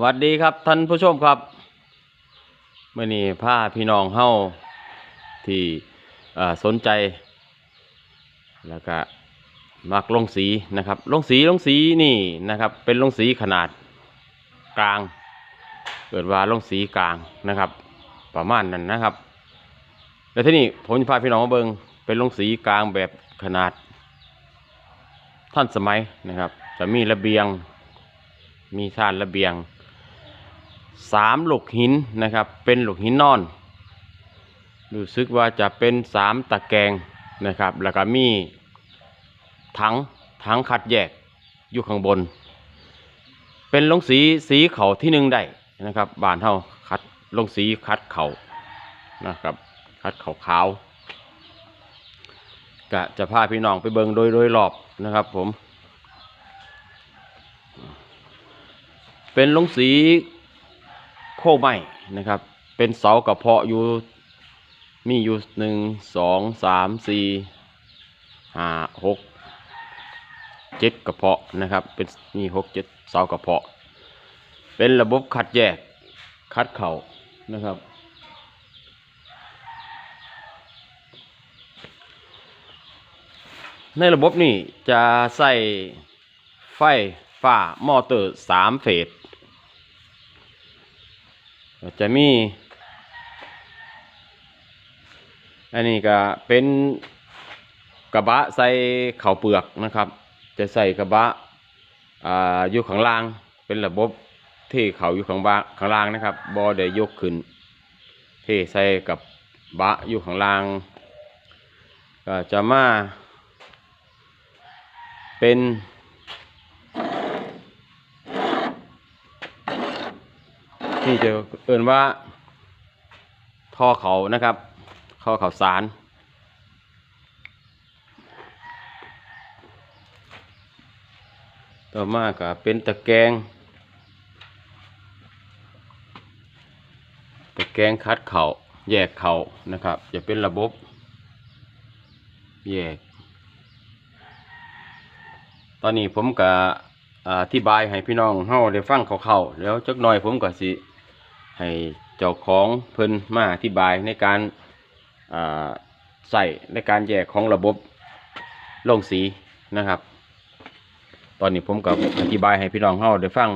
หวัสดีครับท่านผู้ชมครับเมื่อนี้พาพี่น้องเฮาที่สนใจ แล้วก็มักลงสีนะครับลงสีลงสีนี่นะครับ เป็นลงสีขนาดกลาง เกิดว่าลงสีกลางนะครับ ประมาณนั้นนะครับ แล้วที่นี่ผมจะพาพี่น้องมาเบิงเป็นลงสีกลางแบบขนาดท่านสมัยนะครับ จะมีระเบียง มีชานระเบียง สามหลกหินนะครับ เป็นหลกหินนอน รู้สึกว่าจะเป็นสามตะแกรงนะครับ แล้วก็มีถังถังคัดแยกอยู่ข้างบน เป็นลงสีสีเขาที่หนึ่งได้นะครับบานเท่าคัดลงสีคัดเขานะครับ คัดเขาขาวก็จะพาพี่น้องไปเบิงโดยโดยรอบนะครับผม เป็นลงสี โคไม้นะครับ เป็นเสากระเพาะอยู่มีอยู่หนึ่งสองสามสี่ห้าหกเจ็ดกระเพาะนะครับ เป็นมีหกเจ็ดเสากระเพาะ เป็นระบบคัดแยกคัดเข่านะครับ ในระบบนี้จะใส่ไฟฟ้ามอเตอร์สามเฟส จะมี อันนี้ก็เป็นกระบะใส่เข่าวเปลือกนะครับ จะใส่กระบะอ่าอยู่ข้างล่างเป็นระบบที่เขาอยู่ข้างบ้าข้างล่างนะครับบอได้ยกขึ้นเทใส่กับบะอยู่ข้างล่างก็จะมาเป็น ที่จะเอ่นว่าท่อเขานะครับท่อเขาสารต่อมาก็เป็นตะแกรงตะแกรงคัดเขาแยกเขานะครับ จะเป็นระบบ แยก ตอนนี้ผมก็อ่าอธิบายให้พี่น้องเฮาได้ฟังคร่าๆแล้วจักหน่อยผมก็สิ ให้เจ้าของเพิ่นมาอธิบายในการอ่าใส่ในการแยกของระบบลงสีนะครับ ตอนนี้ผมก็อธิบายให้พี่น้องเฮาได้ฟัง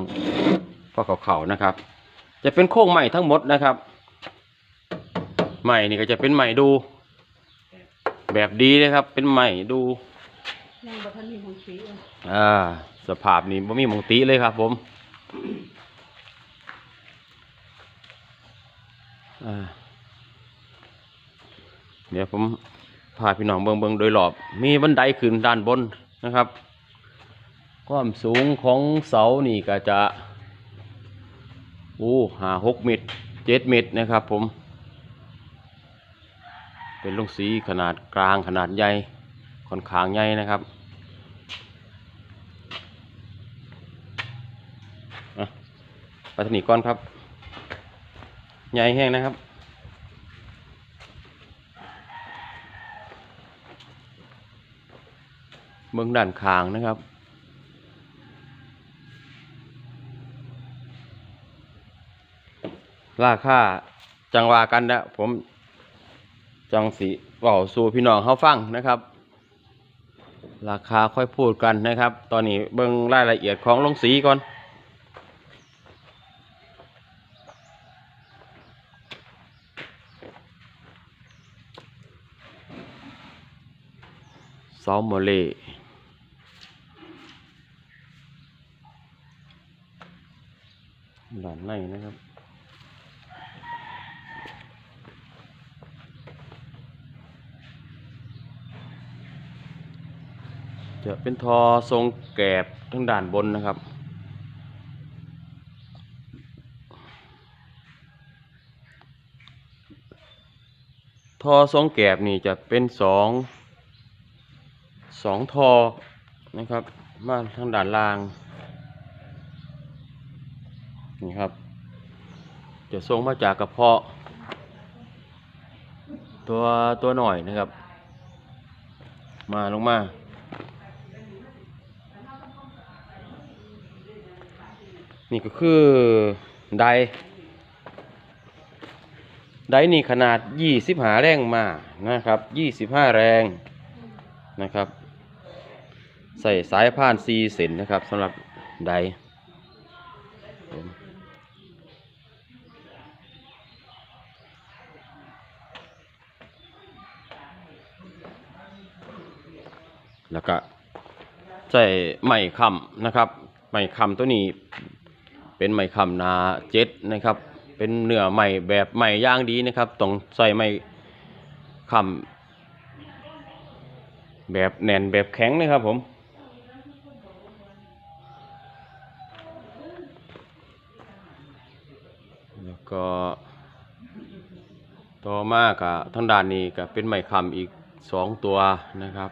พอเขาๆนะครับ จะเป็นโค้งใหม่ทั้งหมดนะครับใหม่นี่ก็จะเป็นใหม่ดู แบบดีเลยครับ เป็นใหม่ดูยังบ่ทันมีของสีอะอ่าสภาพนี้บ่มีหมองติเลยครับผมอ่า เดี๋ยวผมพาพี่น้องเบิงเบิงโดยรอบ มีบันไดขึ้นด้านบนนะครับ ความสูงของเสานี่ก็จะอู้หาหกเมตรเจ็ดเมตรนะครับผม เป็นลงสีขนาดกลางขนาดใหญ่ค่อนข้างใหญ่นะครับอะไปทางนี้ก่อนครับ ใหญ่แห้งนะครับ เบื้องด้านคางนะครับ ราคาจังวากันนะผม จังสีเว่าสู่พี่น้องเขาฟังนะครับ ราคาค่อยพูดกันนะครับ ตอนนี้เบิ่งรายละเอียดของลงสีก่อน ซอมโมเล่ด้านในนะครับจะเป็นทอทรงแกบทั้งด้านบนนะครับ ทอทรงแกบนี่จะเป็นสอง สองทอนะครับมาทางด้านล่างนี่ครับ จะทรงมาจากกระเพาะ ตัวตัวหน่อยนะครับ มาลงมานี่ก็คือไดไดนี่ขนาดยี่สิบหาแรงมานะครับยี่สิบห้าแรงนะครับ ใส่สายพานซีเซนนะครับสำหรับไดแล้วก็ใส่ไม้คำนะครับไม้คำตัวนี้เป็นไม้คำนาเจ็ดนะครับ เป็นเนื้อไม้แบบไม้ย่างดีนะครับต้องใส่ไม้คำแบบแน่นแบบแข็งนะครับผม แล้วก็ต่อ มากะทางด้านนี้ก็เป็นไม้คำอีกสองตัวนะครับ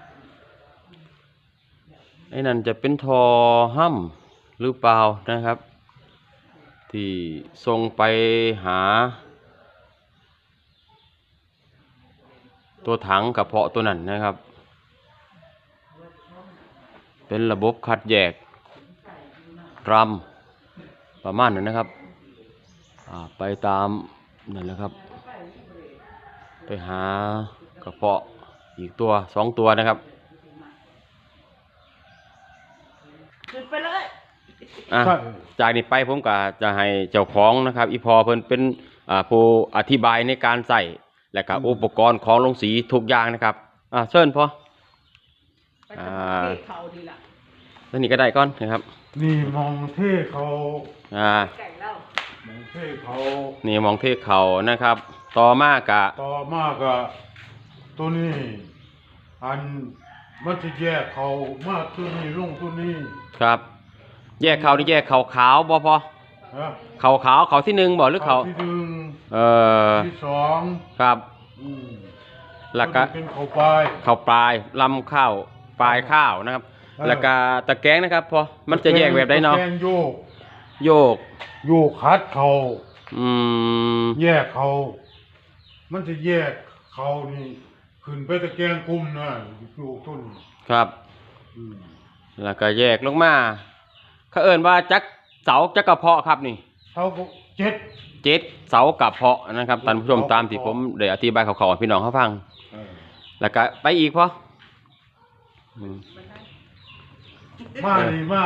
ไอ้นั่นจะเป็นทอห้ำหรือเปล่านะครับ ที่ส่งไปหา ตัวถังกระเพาะตัวนั้นนะครับ เป็นระบบคัดแยกรำประมาณนั้นนะครับ ไปตามนั่นแหละครับ ไปหากระเพาะอีกตัวสองตัวนะครับขึ้นไปเลยอะใช่จากนี้ไปผมก็จะให้เจ้าของนะครับ อีพอเพิ่นเป็นอ่าผู้อธิบายในการใส่และก็อุปกรณ์ของลงสีทุกอย่างนะครับอ่าเชิญพอไปจะอ่าเทเขาดีละแล้วนี่ก็ได้ก่อนนะครับ นี่มองเท่เขาอ่าไก่เล่ามองเท่เขานี่มองเทศเขานะครับ ต่อมากะ ต่อมากอะตัวนี้อันมันจะแยกเขามากตัวนี้ลงตัวนี้ครับ แยกเขานี่แยกเขาขาวบ่พอนะเขาขาวเขาที่หนึ่งบ่หรือเขาที่หนึ่งเออที่สองครับอืมแล้วก็ตัวนี้เป็นเขาปลายเขาปลายลำข้าวปลายข้าวนะครับเออแล้วก็ตะแกรงนะครับพอมันจะแยกแบบได้เนาะตแกงโยกโยกโยกคัดเขาอืมแยกเขา มันจะแยกเขานี่ขึ้นไปตะแกรงกลุ่มนะโยกต้นครับ อืมแล้วก็แยกลงมาเขาเอิ้นว่าจักเสาจักกระเพาะครับนี่ เขาก็เจ็ด เจ็ดเสากระเพาะนะครับท่านผู้ชมตามที่ผมได้อธิบายข่าวๆให้พี่น้องเขาฟัง เออแล้วก็ไปอีกพออืมมานี่มา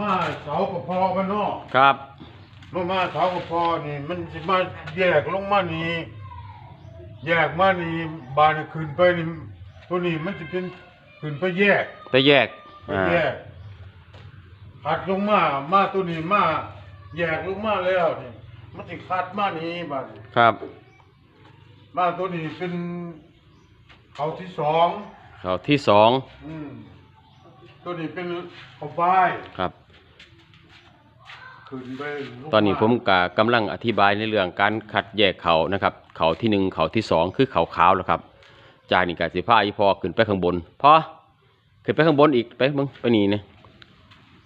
มาเสากระเพาะมันเนาะครับ มามาเสากระเพาะนี่ มันสิมาแยกลงมานี่ แยกมานี่บานนี่ขึ้นไปนี่ตัวนี้มันจะเป็นขึ้นไปแยกไปแยกไปอ่าแยกคัดลงมามาตัวนี้มาแยกลงมาแล้วนี่มันสิคัดมานี่บาดนี้ครับมาตัวนี้เป็นเขาที่สอง เขาที่สองอืมตัวนี้เป็นเขาป้าย ครับขึ้นไปลงา ตอนนี้ผมกกำลังอธิบายในเรื่องการคัดแยกเขานะครับ เขาที่หนึ่งเขาที่สองคือเขาขาวแล้วครับจากนี้ก็สิพาอีพอขึ้นไปข้างบนพอขึ้นไปข้างบนอีกไปเบิ้งไปนี่นี่ย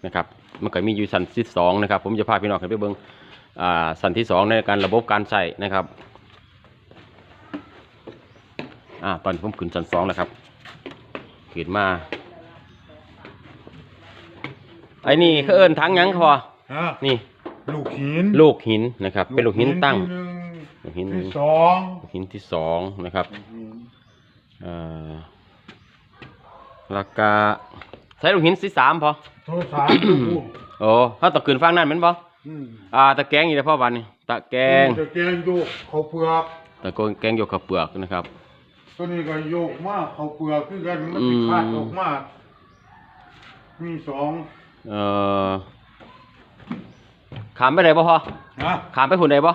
นะครับ มันก็มีอยู่สันที่สองนะครับ ผมจะพาพี่น้องขึ้นไปเบิ้งอ่าสันที่สองในการระบบการใส่นะครับอ่าตอนนี้ผมขึ้นสันสองแล้วครับขึ้นมาไอ้นี่เขาเอิ้นทั้งยังครับพอ ฮะนี่ลูกหินลูกหินนะครับ เป็นลูกหินตั้งลูกหินลูกหินที่สองลูกหินที่สองนะครับลูกหินเอ่อแล้วก็ใช้ลูกหินที่สามพอโทรสามลูกพูดโอ้ถ้าตกขึ้นฟังนั่นเหมือนบ่อืมอ่าตะแกรงอยู่ในพ่อวันนี่ตะแกรงจะแกงโยกเขาเปลือก ตะแกรงโยกกับเปลือกนะครับ ตัวนี้ก็โยกมากเขาเปลือกคือกันมันอืสิมขาดออกมามีสองเอ่อ ขามไปไหนบ่พอนะขามไปหุ่นไหนบ่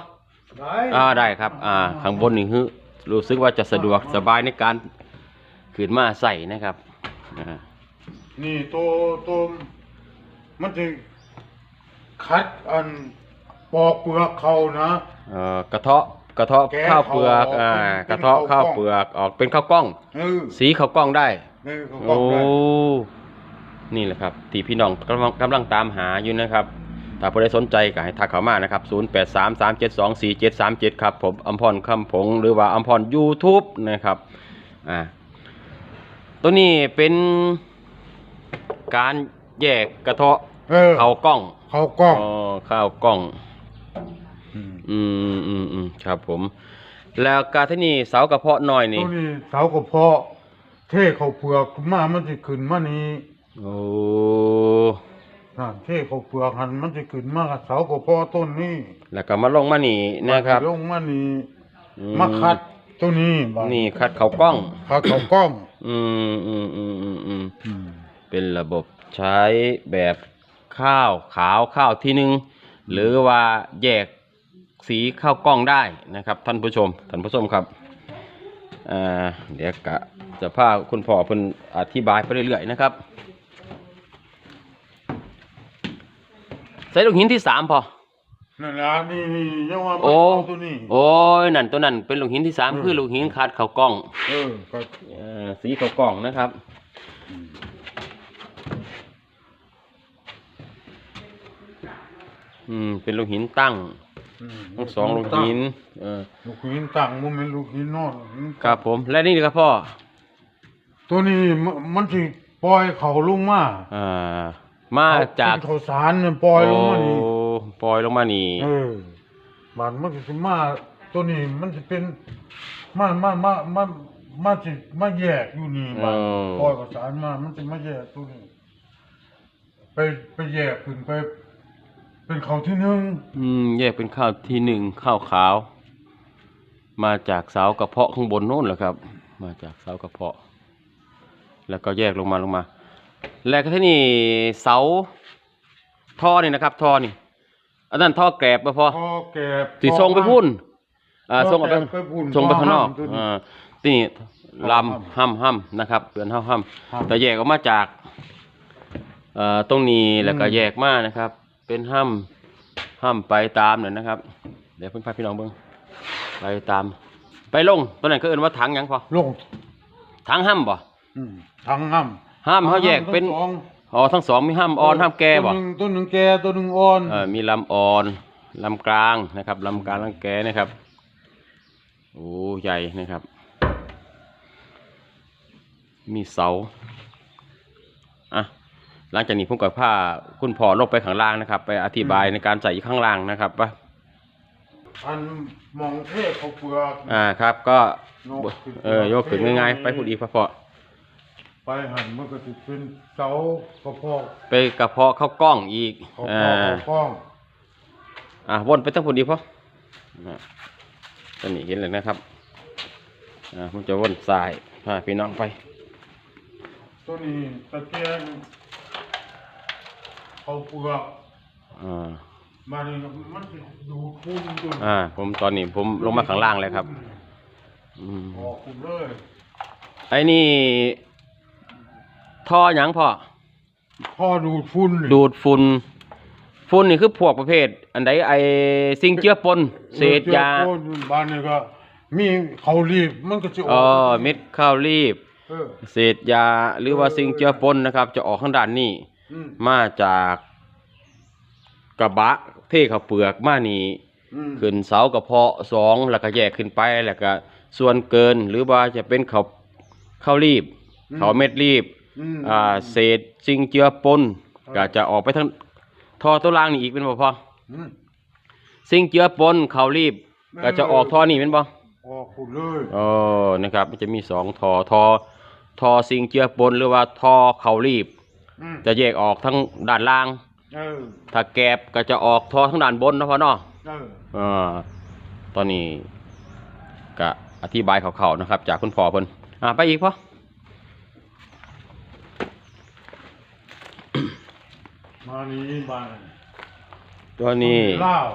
ได้อ่าได้ครับอ่าข้างบนนี่คือรู้สึกว่าจะสะดวกสบายในการขึ้นมาใส่นะครับอ่านี่ตัวตัวมันจะคัดอันปอกเปลือกเขานะเอ่อกระเทาะกระเทาะแกะข้าวเปลือกเขาออกอ่าเป็นกระเทาะข้าข้าววกล้องเปลือกออกเป็นข้าวกล้อง เออสีข้าวกล้องได้นี่เขาบโอ้ อกได้นี่แหละครับ ที่พี่น้องกำลังกำลังตามหาอยู่นะครับ ถ้าผู้ใดสนใจก็ให้ทักเข้ามานะครับ 0833724737 ครับผมอัมพรคำผงหรือว่าอัมพร YouTube นะครับ อ่า ตัวนี้เป็นการแยกกระเทาะเออเขากล้องเขากล้องอ๋อข้าวกล้องมอืมอืมอืมครับผม แล้วกาที่นี่เสากระเพาะน้อยนี่ ตัวนี้เสากระเพาะเทเขาเปลือกมามันจะขึ้นมานี่โอ้ นั่นเทเขาเปลือกหันมันจะขึ้นมากับเสากระเพาะต้นนี้แล้วก็มาลงมานี่นะครับลงมานี่อืมาคัดตัวนี้บัดนี่คัดเขากล้อง คัดเขากล้อง อืมอืมอืมอืมอืมอืมเป็นระบบใช้แบบข้าวขาวข้าวที่หนึ่งหรือว่าแยกสีข้าวกล้องได้นะครับ ท่านผู้ชมท่านผู้ชมครับอ่าเดี๋ยวกะจะพาคุณพ่อเพิ่นอธิบายไปเรื่อยๆนะครับ ใส่ลูกหินที่สามพอ นั่นล่ะนี่นี่ยังว่ามันโอ้เอาตัวนี้โอ้ยนั่นตัวนั้นเป็นลูกหินที่สามอืมคือลูกหินคัดข้าวกล้องเออก็เอ่อสีข้าวกล้องนะครับ อืมเป็นลูกหินตั้งอืมทั้งสองลูกหิน เออลูกหินตั้งบ่แม่นลูกหินนอนลูกหินครับผม และนี่ครับพ่อตัวนี้มันมันสิปล่อยเขาลงมา อ่า มาจากเอเป็นข้าวสารเนี่ยปล่อยลงมานี่โอ้ปล่อยลงมานี่เออมันมันก็สิมาตัวนี้มันจะเป็นมามามามามาสิมาแยกอยู่นี่มันปล่อยข้าวสารมา มันจะมาแยกตัวนี้ ไปไปแยกขึ้นไป เป็นเขาที่หนึ่งอืมแยกเป็นข้าวที่หนึ่งข้าวขาว มาจากเสากระเพาะข้างบนโน้นแหละครับ มาจากเสากระเพาะ แล้วก็แยกลงมาลงมา แล้วก็ที่นี่เสาท่อนี่นะครับท่อนี่อันนั้นท่อแกรบไปพอพอแก่สีทรงไปพุ่นอ่าท่ทรงออกไปแก่พุ่นทรงไปข้างนอกท่ห้มตัวนี้อ่านี่ลำห้ำห้ำนะครับเปลือนห้ำห้ห้ำำแต่แยกออกมาจากเอ่อตรงนี้แล้วก็อืมแยกมานะครับ เป็นห้ำห้ำไปตามเนี่ยนะครับ เดี๋ยวเพิ่นพาพี่น้องเบิ่งไปตาม ไปลงตัวนั้นก็เอิ้นว่าถังหยังพอลงถังห้ำบ่อืมทั้งห้ำ ห้ำเขาแยกเป็นทั้งสองอ๋อทั้งสองมีห้ำอ่อนห้ำแก่บ่ตัวหนึ่งตัวหนึ่งแก่ตัวหนึ่งอ่อนเออมีลำอ่อนลำกลางนะครับลำกลางลำแก่นะครับโอ้ใหญ่นะครับ มีเสาอะหลังจากนี้ผมกับผ้าคุณพ่อลงไปข้างล่างนะครับ ไปอธิบายในการใส่ข้างล่างนะครับว่าอันมองเทพเขาเปลือกอ่าครับ ก็ยกขึ้นเออยกขึ้นง่ายๆไปพูดอีกพอ ไปหันมันก็จะเป็นเสากระเพาะๆไปกระเพาะข้าวกล้องอีกเขาอ่าเขากล้องอะวนไปทั้งพูดอีกพออะตอนนี้เห็นเลยนะครับอ่าผมจะวนซ้ายพาพี่น้องไป ตัวนี้ตะเกียงเขาเปลือกอ่ามานี่มันจะดูดพุ่นตัวนี้อ่าผมตอนนี้ผมลงมาข้างล่างเลยครับ อืมออกคุณเลย ไอ้นี่ ท่อหยังพ่อ พ่อดูดฝุ่นนี่ดูดฝุ่น ฝุ่นนี่คือพวกประเภท อันใดไอสิ่งเจือปน เศษยาเจอโคนบ้านนี่ก็ มีเขารีบมันก็จะออ๋ออกเม็ดข้าวรีบ เออ เศษยาหรือว่าสิ่งเจือปนนะครับ จะออกข้างด้านนี้ อืมมาจากกระบะเทข้าวเปลือกมานี่ อืมขึ้นเสากระเพาะสองแล้วก็แยกขึ้นไปแล้วก็ส่วนเกินหรือว่าจะเป็นข้าวข้าวรีบข้าวเม็ดรีบ อืม อ่าเศษสิ่งเจือปนก็จะออกไปทั้งท่อตัวล่างนี่อีกเป็นบ่พออืม สิ่งเจือปนข้าวรีบก็จะออกท่อนี่เป็นบ่ออกคุณเลยอ๋อนะครับมันจะมีสองท่อท่อท่อสิ่งเจือปนหรือว่าท่อข้าวรีบ อืมจะแยกออกทั้งด้านล่าง เออถ้าแกบก็จะออกท่อทั้งด้านบนเนาะพ่อเนาะ เอออ่าตอนนี้ก็อธิบายเขาๆนะครับ จากคุณพ่อเพิ่นอ่าไปอีกพ่อ มานี่บ้านตัวนี้ลาว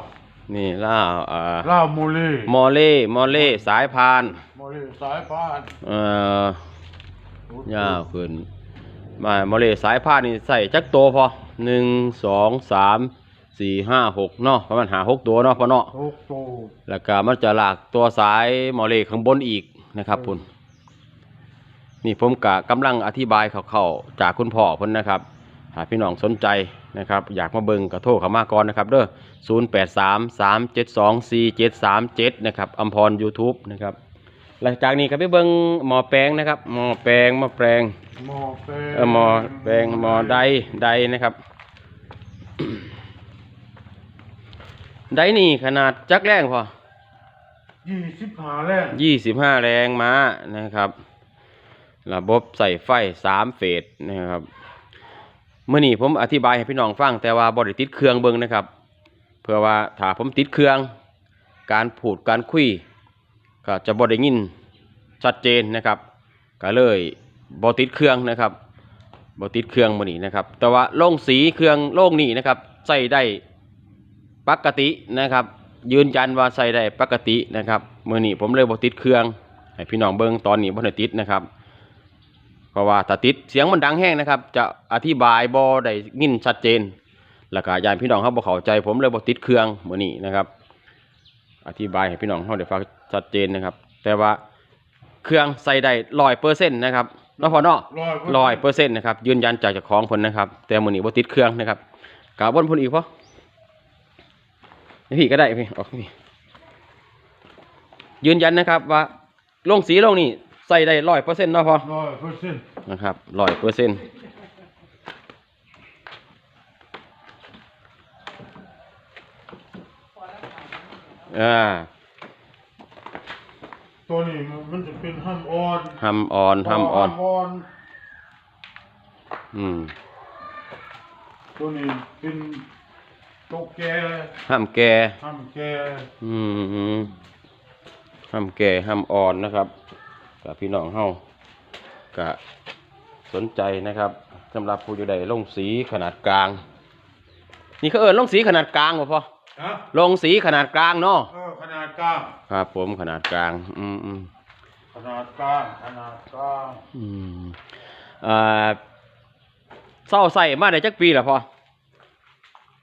นี่ล่าวอ่าลาวโมเลมอเล่มอเล่สายพานโมเลสายพานเอ่อยาวขึ้นมามอเล่สายพานนี่ใส่จักโตวพอหนึ่งสองสามสี่ห้าหกเนาะประมาณหาหกตัวเนาะพ่อเนาะโตโตแล้วก็มันจะลากตัวสายมอเล่ข้างบนอีกนะครับคุณนี่ผมกะกำลังอธิบายเขาๆจากคุณพ่อเพิ่นนะครับ หากพี่น้องสนใจ นะครับอยากมาเบิงกระโทษเขามากรนะครับเด้อศูนย์แปดสามสามเจ็ดสองสี่เจ็ดสามเจ็ดนะครับอัมพรยูทูบนะครับหลังจากนี้ครับพี่เบิงหมอแปลงนะครับหมอแปลงหมอแปลงหมอแปลงหมอแปลงหมอใดใดนะครับไดนี่ขนาดจักแรงพอยี่สิบห้าแรงยี่สิบห้าแรงมานะครับ ระบบใส่ไฟสามเฟสนะครับ เมื่อนี้ผมอธิบายให้พี่น้องฟังแต่ว่าบริติดเครื่องเบิ้งนะครับ เพื่อว่าถ้าผมติดเครื่อง การพูดการคุย ก็จะบริยินชัดเจนนะครับก็เลยบติดเครื่องนะครับบติดเครื่องมื่อนี้นะครับ แต่ว่าโล่งสีเครื่องโล่งนี่นะครับใส่ได้ปกตินะครับ ยืนยันว่าใส่ได้ปกตินะครับมื่อนี้ผมเลยบติดเครื่องให้พี่น้องเบิ้งตอนนี้บ่ได้ติดนะครับ ราะว่าถ้าติดเสียงมันดังแห้งนะครับ จะอธิบายบ่ได้ยินชัดเจนแล้วก็ยานพี่น้องเขาบ่เข้าใจ ผมเลยบ่ติดเครื่องมื่อนี้นะครับ อธิบายให้พี่น้องเขาได้ฟังชัดเจนนะครับ แต่ว่าเครื่องใส่ได้ร้อยเปอร์เซ็นต์นะครับเนาะพอเนาะร้อยเปอร์เซ็นต์นะครับยืนยันจากเจ้าของผลนะครับ แต่มือนี้บ่ติดเครื่องนะครับกาบนผลอีกพอนี่พี่ก็ได้พี่ออกพี่ยืนยันนะครับว่าลงสีลงนี่ ใส่ได้ร้อยเปอร์เซ็นต์เนาะพอร้อยเปอร์เซ็นต์นะครับร้อยเปอร์เซ็นต์อ่าตัวนี้มันจะเป็นห้ำอ่อนทำอ่อนทำอ่อนอ่อน อืม ตัวนี้เป็นโตกแกห้ามแก่ห้ำแกอืมห้ามแก่ห้ามอ่อนนะครับ กับพี่น้องเฮาก็สนใจนะครับสำหรับผู้อยู่ใดลงสีขนาดกลาง นี่เขาเอิ้นลงสีขนาดกลางบ่พอนะลงสีขนาดกลางเนาะเออขนาดกลาง ครับ ผมขนาดกลาง อืมอืมขนาดกลางขนาดกลางอืมอ่าเศร้าใส่มาได้จักปีแล้วพอ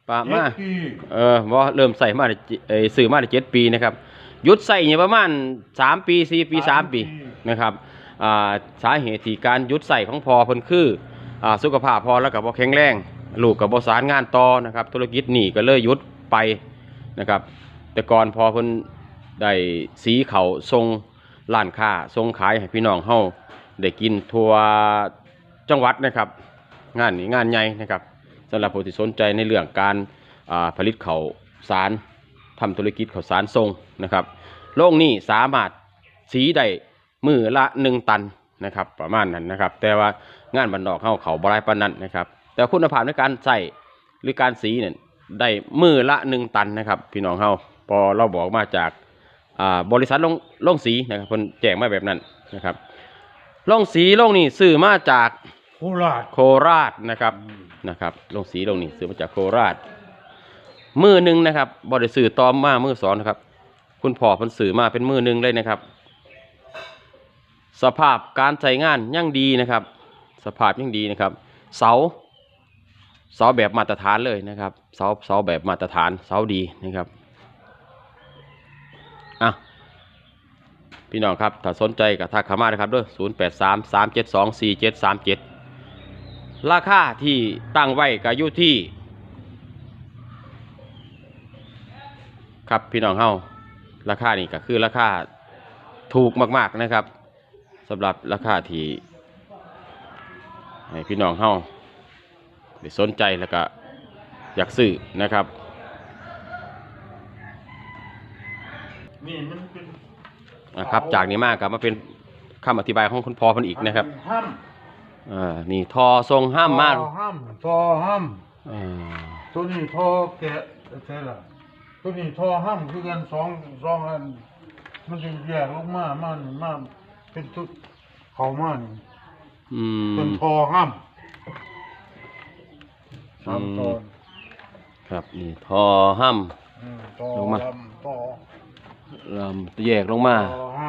ประมาณเจ็ดปีเออว่าเริ่มใส่มาได้เจเอ่อซื้อมาได้เจ็ดปีนะครับ หยุดใส่เนี่ยประมาณสามปีสี่ปีสามปีนะครับอ่าสาเหตุที่การหยุดใส่ของพอเพิ่นคืออ่าสุขภาพพอแล้วกับพอแข็งแรงลูกกับบ่สารงานต่อนะครับธุรกิจหนี่ก็เลยหยุดไปนะครับ แต่ก่อนพอเพิ่นได้สีเขาทรงร้านค้าทรงขายให้พี่น้องเฮาได้กินทั่วจังหวัดนะครับ งานนี้งานใหญ่นะครับสำหรับผู้ที่สนใจในเรื่องการอ่าผลิตข้าวสารทำธุรกิจข้าวสารทรงนะครับ โรงนี้สามารถสีได้มือละหนึ่งตันนะครับ ประมาณนั้นนะครับ แต่ว่างานบันดอกเข้าเขาบรายปานนั้นนะครับ แต่คุณภาพในการใส่หรือการสีเนี่ยได้มือละหนึ่งตันนะครับ พี่น้องเขาพอเราบอกมาจากอ่าบริษัทลงลงสีนะครับคนแจ้งมาแบบนั้นนะครับลงสีลงนี่ซื้อมาจากโคราชโคราชนะครับนะครับลงสีลงนี่ซื้อมาจากโคราชมือหนึ่งนะครับบริสื่อตอมมามือสองนะครับ คุณพ่อพันสื่อมาเป็นมือหนึ่งเลยนะครับ สภาพการใช้งานยังดีนะครับ สภาพยังดีนะครับ เสา เสาแบบมาตรฐานเลยนะครับ เสาเสาแบบมาตรฐานเสาดีนะครับอะพี่น้องครับถ้าสนใจกับทักขามานะครับด้วยศูนย์แปดสามสามเจ็ดสองสี่เจ็ดสามเจ็ดราคาที่ตั้งไว้ก็อยู่ที่ ครับพี่น้องเฮา ราคานี่ก็คือราคาถูกมาก ๆนะครับสำหรับราคาที่ให้พี่น้องเฮาได้สนใจแล้วก็อยากซื้อนะครับนี่มันเป็นนะครับ จากนี้มากกับมาเป็นคำอธิบายของคุณพ่อเพันอีกนะครับห้ำอ่านี่ทอทรงห้ามมากต่อห้ำต่อห้อ่าำตัวนี้ท่อแกะใช่ล่ะ ตัวนี้ท่อห้ำคือกันสองสองอัน มันจะแยกลงมามันมาเป็นทุกเขามานี่อืม เป็นท่อห้ำสามอืมตอนครับนี่ทอห้ามอืมต่อลงมาลำต่อลำแยกลงมาต่อห้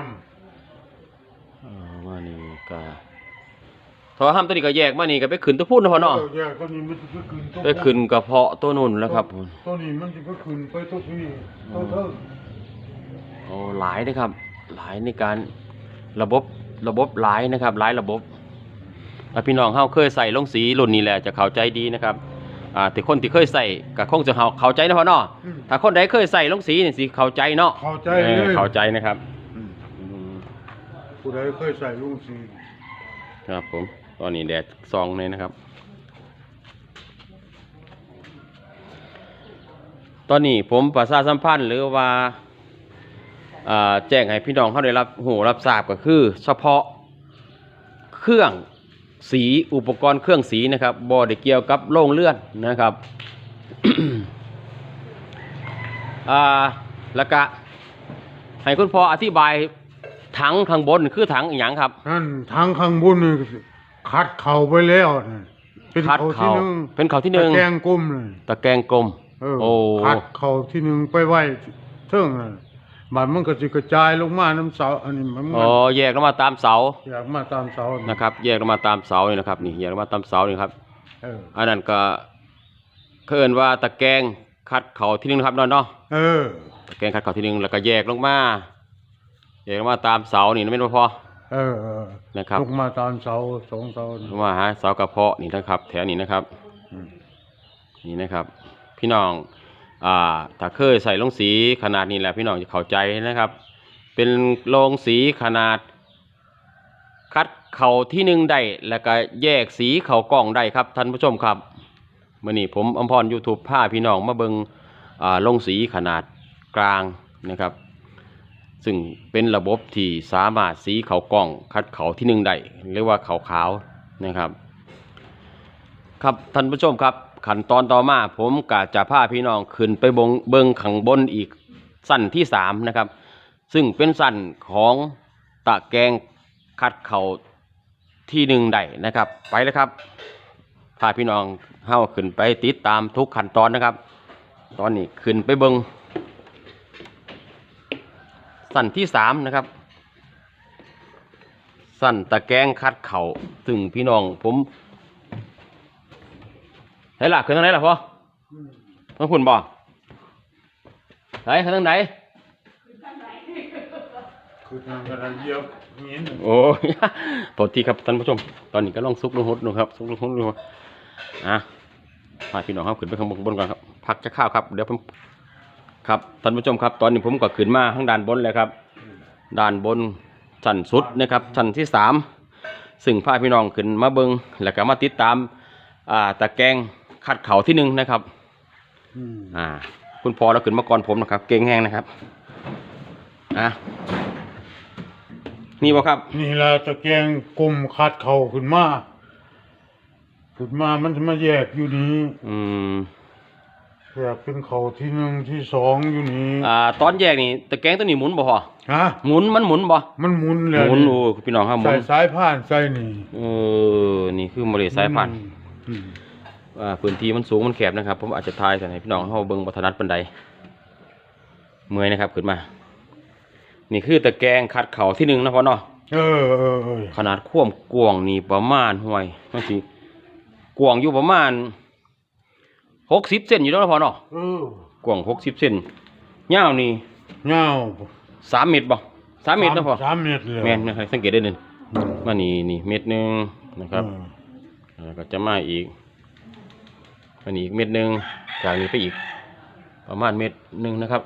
อ่ามานี่ก็ ทอห้ามตัวนี้ก็แยกมานี่ก็ไปขึ้นตัวพูดนะพ่อำเนาะออแยกตัวนี้มันจะไปขึ้นตัวไปขึ้นกระเพาะตัวนุ่นแล้วครับผมตัวนี้มันจะไปขึ้นไปตัวพี่ตัวเท่าโอ้หลายนะครับ หลายในการระบบระบบหลายนะครับหลายระบบแล้วพี่น้องเฮาเคยใส่ลงสีรุ่นนี้แหละจะเข้าใจดีนะครับอ่าแต่คนที่เคยใส่ก็คงจะเข้าเข้าใจนะพ่อเนาะอืมถ้าคนใดเคยใส่ลงสีนี่สิเข้าใจเนาะเข้าใจเอเลอยเข้าใจนะครับอืมอืมผู้ใดเคยใส่ลุงสีครับผม ตอนนี้แดดซองเลยนะครับ ตอนนี้ผมประชาสัมพันธ์หรือว่าาแจ้งให้พี่น้องเขาได้รับหูรับทราบก็คือ เฉพาะเครื่องสีอุปกรณ์เครื่องสีนะครับบอได้เกี่ยวกับโรงเลื่อนนะครับแล้วก็ให้คุณพ่ออธิบายถังข้างบนคือถังอหย่างครับ นั่นทางข้างบนนี่ คัดเข่าไปแล้วนะเป็นคัดเข่าที่เข่าหนึ่งเป็นเข่าที่หนึ่ง ตะแกรงกลมเลยตะแกรงกลม เออโอ้คัดเข่าที่หนึ่งไปไว้เทิงน่ะบัดมันก็สิกระจายลงมาน้ำเสาอันนี้มันอ๋อแยกลงมาตามเสา อยากมาตามเสานะนะครับ แยกลงมาตามเสานี่นะครับ นี่แยกลงมาตามเสานี่ครับ เออ อันนั้นก็เคินว่าตะแกรงคัดเข่าที่หนึ่งนะครับเนาะเนาะ เออ ตะแกรงคัดเข่าที่หนึ่งแล้วก็แยกลงมา แยกลงมาตามเสานี่นะไม่นบ่พอ เออเออนะครับลงมาตามเสาสองเสานี่ลงมาหาเสากระเพาะนี่นะครับ แถวนี้นะครับอืมนี่นะครับ พี่น้อง อ่าถ้าเคยใส่ลงสีขนาดนี้แหละพี่น้องจะเข้าใจนะครับ เป็นโรงสีขนาด คัดเข่าที่หนึ่งได้แล้วก็แยกสีเข่ากล้องได้ครับท่านผู้ชมครับเมื่อนี้ผมอมพร YouTube พาพี่น้องมาเบิงอ่าลงสีขนาดกลางนะครับ ซึ่งเป็นระบบที่สามารถสีเข่ากล้องคัดเข่าที่หนึ่งได้เรียกว่าเข่าขาวนะครับ ครับท่านผู้ชมครับขั้นตอนต่อมาผมกะจะพาพี่น้องขึ้นไปบงเบิงขังบนอีกสั้นที่สามนะครับ ซึ่งเป็นสั้นของตะแกงคัดเข่าที่หนึ่งได้นะครับ ไปเลยครับพาพี่น้องเฮาขึ้นไปติดตามทุกขั้นตอนนะครับ ตอนนี้ขึ้นไปเบิง สั้นที่สามนะครับ สั้นตะแกรงคัดเข่าซึ่งพี่น้องผมไหนล่ะขึ้นทางไหนล่ะพ่อต้องคุณบ่ไหนขึ้นทางไหนคือทางกระเยียบหินโอ้ยโทษทีครับท่านผู้ชม ตอนนี้ก็ลองซุกลงหดดูครับซุกลงหดดูอะพาพี่น้องครับขึ้นไปข้างบนบนก่อนครับ พักจะข้าวครับ เดี๋ยวผม ครับท่านผู้ชมครับ ตอนนี้ผมก็ขึ้นมาข้างด้านบนแล้วครับ ด้านบนชั้นสุดนะครับชั้นที่สามซึ่งพาพี่น้องขึ้นมาเบิงแล้วก็มาติดตามอ่าตะแกรงขัดเข่าที่หนึ่งนะครับอืมอ่า คุณพ่อเราขึ้นมาก่อนผมนะครับ เก่งแห้งนะครับอะนี่บ่ครับ นี่ละตะแกรงกลมคัดเข่าขึ้นมาขึ้นมามันจะมาแยกอยู่นี้อืม แยกเป็นเข่าที่หนึ่งที่สองอยู่นี้อ่าตอนแยกนี่ตะแกรงตัวนี้หมุนบ่พอฮะหมุนมันหมุนบ่มันหมุนเลยหมุนโอ้พี่น้องครับหมุใส่นสายผ่านใส่นี่เออนี่คือมาเลสายพันธุ์อืมอ่าพื้นที่มันสูงมันแคบนะครับผมอาจจะทายแต่ให้พี่น้องเฮาเบิ่งบ่ถนัดปานใดเมื่อยนะครับขึ้นมา นี่คือตะแกรงขัดเข่าที่หนึ่งนะพ่อเนาะ เออเออเออขนาดควมกวางนี่ประมาณห่วยมันสิกวางอยู่ประมาณ หกสิบเซนอยู่แล้วนะพ่อเนาะเออกวางหกสิบเซนยาวนี่เงาสามเมตรบ่สามเมตรนะพ่อสามเมตรเลยแม่นนะครับสังเกตได้เลยอืมมานี่นี่เมตรหนึ่งนะครับเออแล้วก็จะมาอีกมานี่อีกเมตรหนึ่งจากนี้ไปอีก ประมาณเมตรหนึ่งนะครับ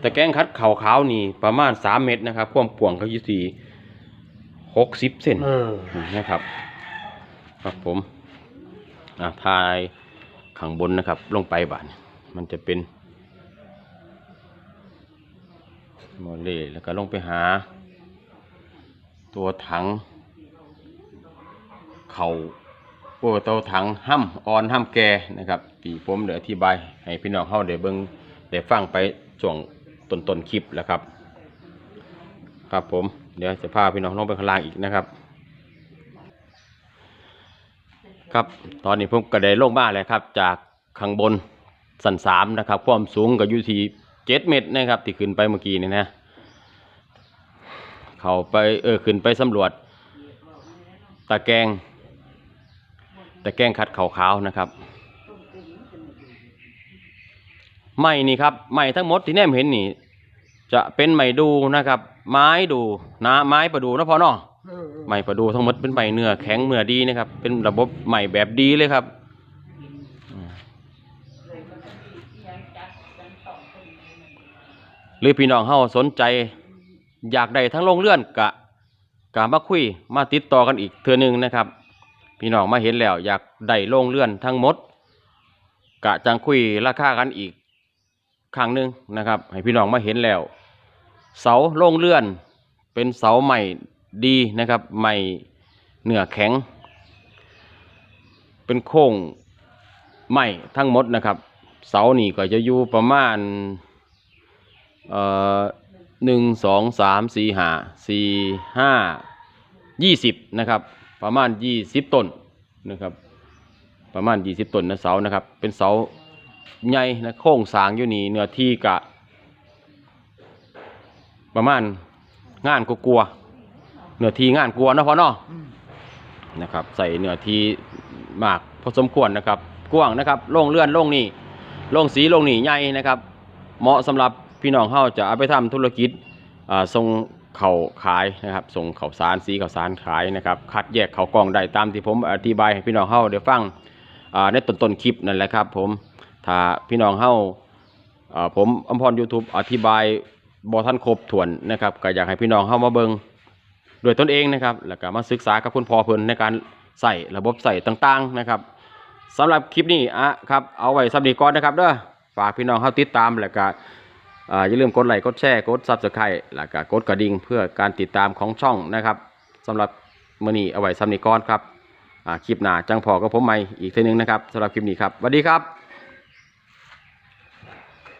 แต่แกงคัดเข่าขาวนี่ประมาณสามเมตรนะครับความกว้างเขาอยู่ที่หกสิบเซนเออนะครับ ครับผมอ่าทาย ข้างบนนะครับ ลงไปบาทมันจะเป็นโมเลแล้วก็ลงไปหา ตัวถัง เขา่าโอ้ตัวถังห้ำออนห้ำแกนะครับที่ผมเดี๋ยวอธิบาย ให้พี่น้องเข้าเดี๋ยวเบิ้งเดี๋ยวฟังไปช่วงต้นต้นๆคลิปแล้วครับ ครับผมเดี๋ยวจะพาพี่น้องลงไปข้างล่างอีกนะครับ ครับตอนนี้ผมก็ได้ลงมาแล้วครับ จากข้างบนสันสามนะครับ ความสูงก็อยู่ที่เจ็ดเมตรนะครับ ที่ขึ้นไปเมื่อกี้นี่นะเขาไปเออขึ้นไปสำรวจตะแกรงตะแกรงคัดขาวๆนะครับไม้นี่ครับไม้ทั้งหมดที่แนมเห็นนี่ จะเป็นไม้ดูนะครับ ไม้ดูนะไม้ประดูนะพอเนาะ เออเออไม้ประดูทั้งหมดเป็นไม้เนื้อแข็งเนื้อดีนะครับ เป็นระบบใหม่แบบดีเลยครับหรือพี่น้องเฮาสนใจ อยากได้ทั้งโรงเลื่อนกะกะมาคุยมาติดต่อกันอีกเทื่อนึงนะครับ พี่น้องมาเห็นแล้ว อยากได้โรงเลื่อนทั้งหมด กะจังคุยราคากันอีกครั้งหนึ่งนะครับ ให้พี่น้องมาเห็นแล้ว เสาโล่งเลื่อน เป็นเสาใหม่ ดีนะครับใหม่เนื้อแข็ง เป็นโค้งใหม่ทั้งหมดนะครับ เสานี่ก็จะอยู่ประมาณเอ่อหนึ่งสองสามสี่ห้าสี่ห้ายี่สิบนะครับ ประมาณยี่สิบต้นนะครับ ประมาณยี่สิบต้นนะเสานะครับ เป็นเสาใหญ่นะโค้งสางอยู่นี่เนื้อที่กะประมาณงานกลัวๆ เนื้อทีงานกลัวเนาะพอเนาะอืมนะครับ ใส่เนื้อทีมากพอสมควรนะครับ กว้างนะครับโล่งเลื่อนโล่งนี่โล่งสีโล่งนี่ใหญ่นะครับ เหมาะสำหรับพี่น้องเฮาจะเอาไปทำธุรกิจส่งเข่าขายนะครับส่งเข่าสารสีเข่าสารขายนะครับ คัดแยกเข่ากล่องได้ตามที่ผมอธิบายให้พี่น้องเฮาได้ฟังในต้นต้นๆคลิปนั่นแหละครับผมถ้าพี่น้องเฮาอ่าผมอมพร YouTube อธิบายบอท่านครบถ้วนนะครับก็อยากให้พี่น้องเฮามาเบิง ด้วยตนเองนะครับ แล้วก็มาศึกษากับคุณพ่อเพิ่นในการใส่ระบบใส่ต่างๆนะครับสำหรับคลิปนี้อะครับเอาไว้สำหรับนี้ก่อนนะครับเด้อฝากพี่น้องเฮาติดตามแล้วก็อ่าอย่าลืมกดไลค์กดแชร์กดซับสไครต์แล้วก็กดกระดิ่งเพื่อการติดตามของช่องนะครับสำหรับมือนี้เอาไว้ซ้ำนี้ก่อนครับอ่าคลิปหน้าจังพอกับผมใหม่อีกทีนึงนะครับสำหรับคลิปนี้ครับสวัสดีครับ